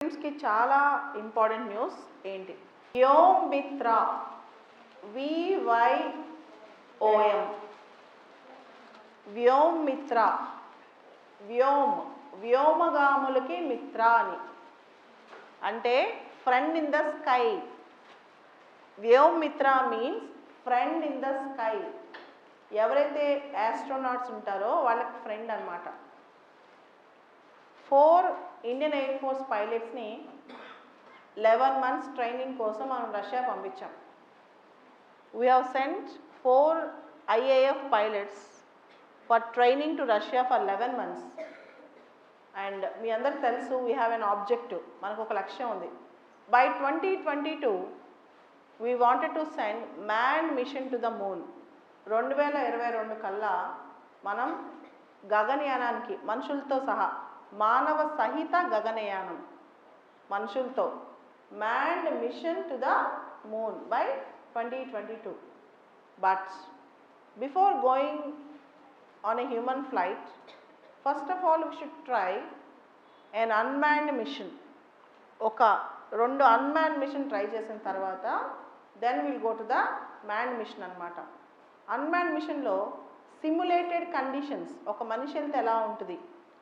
స్టూడెంట్స్కి చాలా important news ఏంటి? వ్యోమ్ మిత్ర వివైఓఎం వ్యోమ్ మిత్ర వ్యోమ్. వ్యోమగాములకి మిత్ర అని. అంటే friend in the sky Vyom Mitra means friend in the sky ఎవరైతే యాస్ట్రోనాట్స్ ఉంటారో వాళ్ళకి ఫ్రెండ్ అన్నమాట. ఫోర్ ఇండియన్ ఎయిర్ ఫోర్స్ పైలట్స్ని లెవెన్ మంత్స్ ట్రైనింగ్ కోసం మనం రష్యా పంపించాం. We have sent four IAF pilots for training to Russia for eleven months and మీ అందరికి తెలుసు వీ హ్యావ్ ఎన్ ఆబ్జెక్టివ్ మనకు ఒక లక్ష్యం ఉంది. By twenty twenty two we wanted to send man mission to the moon రెండు వేల ఇరవై రెండు కల్లా మనం గగనయానానికి మనుషులతో సహా మానవ సహిత గగనయానం. మనుషులతో. Manned machine to the moon by twenty twenty two. But before going on a human flight first of all we should try N unmanned machine ఒక రెండు అన్మాన్ మిషన్ ట్రై చేసిన తర్వాత then will go to the manned machine అనమాట అన్మాన్ మిషన్లో simulated conditions ఒక మనిషి వెళ్తే ఎలా ఉంటుంది?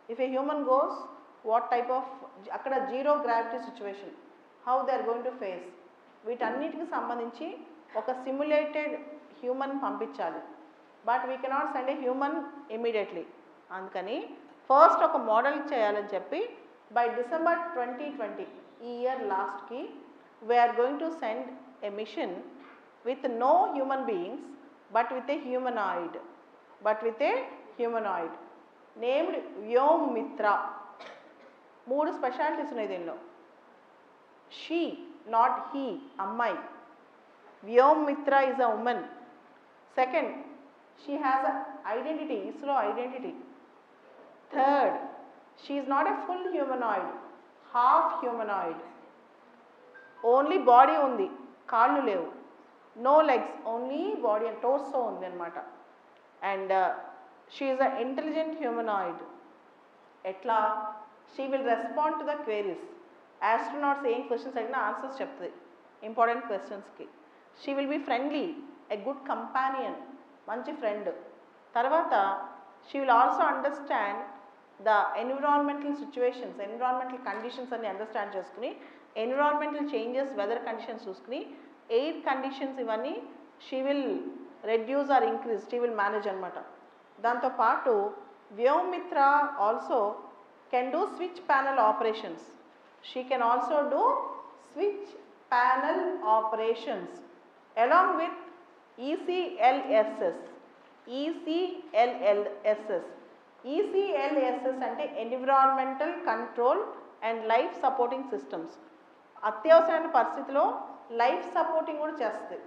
If a human goes what type of అక్కడ zero gravity situation how they are going to face వీటన్నిటికి సంబంధించి ఒక సిమ్యులేటెడ్ హ్యూమన్ పంపించాలి. But we cannot send a human immediately అందుకని ఫస్ట్ ఒక మోడల్ చేయాలని చెప్పి బై డిసెంబర్ ట్వంటీ ట్వంటీ ఈ ఇయర్ లాస్ట్కి we are going to send a mission with no human beings but with a humanoid but with a humanoid named Vyom Mitra. మూడు specialities ఉన్నాయి దీనిలో. She not he అమ్మాయి. Vyom Mitra is a woman. Second she has a identity ISRO identity. Third she is not a full humanoid half humanoid. Only body ఉంది కాళ్ళు లేవు. No legs only body and torso ఉంది అనమాట and she is a intelligent humanoid ఎట్లా? She will respond to the queries astronauts ఏం questions అడిగినా answers చెప్తుంది important క్వశ్చన్స్కి she will be friendly a good companion మంచి ఫ్రెండ్ తర్వాత she will also understand the environmental situations environmental conditions అన్ని understand చేసుకుని environmental changes weather conditions చూసుకుని air conditions ఇవన్నీ she will reduce or increase she will manage అనమాట దాంతోపాటు Vyommitra also can do switch panel operations she can also do switch panel operations along with ECLSS ECLSS. ECLLSS. ECLSS అంటే environmental control and life supporting systems అత్యవసరమైన పరిస్థితిలో life supporting కూడా చేస్తుంది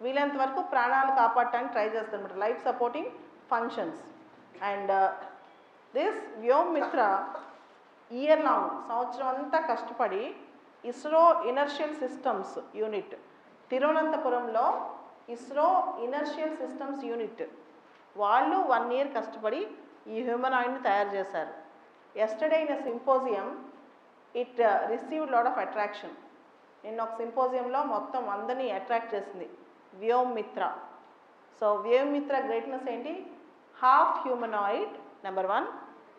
వీలైనంత వరకు ప్రాణాలు కాపాడటానికి ట్రై చేస్తుంది అనమాట life supporting functions and this Vyom Mitra year long సంవత్సరం అంతా కష్టపడి ఇస్రో ఇనర్షియల్ సిస్టమ్స్ యూనిట్ తిరువనంతపురంలో ఇస్రో ఇనర్షియల్ సిస్టమ్స్ యూనిట్ వాళ్ళు వన్ ఇయర్ కష్టపడి ఈ హ్యూమనాయిడ్ని తయారు చేశారు. Yesterday in symposium it received lot of attraction నిన్న ఒక సింపోజియంలో మొత్తం అందరినీ అట్రాక్ట్ చేసింది. వ్యోమ్ మిత్ర సో వేోమ్మిత్ర గ్రేట్నెస్ ఏంటి? Half humanoid number one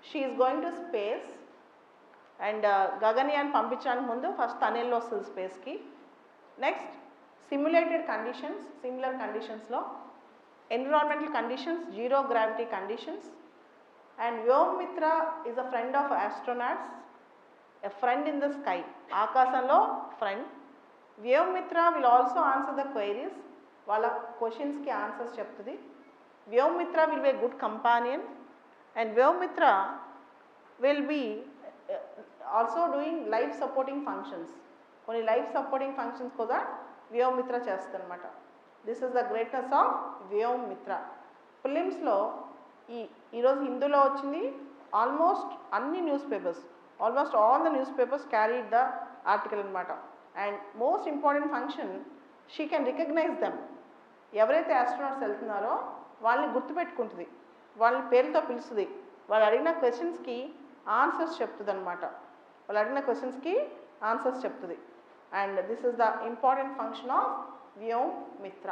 she is going to space and Gaganyaan పంపించడానికి ముందు ఫస్ట్ తనెల్లో వస్తుంది స్పేస్కి నెక్స్ట్ సిమ్యులేటెడ్ కండిషన్స్ సిమిలర్ కండిషన్స్లో environmental conditions zero gravity conditions and Vyommitra is a friend of astronauts a friend in the sky ఆకాశంలో friend Vyommitra will also answer the queries వాళ్ళ క్వశ్చన్స్కి answers చెప్తుంది. Vyommitra will be good companion and Vyommitra will be also doing life supporting functions కొన్ని life supporting functions కూడా వ్యోమిత్ర చేస్తుందన్నమాట. This is the greatness of Vyommitra. ఫిలిమ్స్లో ఈ ఈరోజు హిందూలో వచ్చింది ఆల్మోస్ట్ అన్ని news papers almost all the news papers carried the article అనమాట and most important function she can recognise them ఎవరైతే ఆస్ట్రోనాట్స్ వెళ్తున్నారో వాళ్ళని గుర్తుపెట్టుకుంటుంది. వాళ్ళని పేరుతో పిలుస్తుంది. వాళ్ళు అడిగిన క్వశ్చన్స్కి ఆన్సర్స్ చెప్తుంది అనమాట వాళ్ళు అడిగిన క్వశ్చన్స్కి ఆన్సర్స్ చెప్తుంది. And this is the important function of Vyom Mitra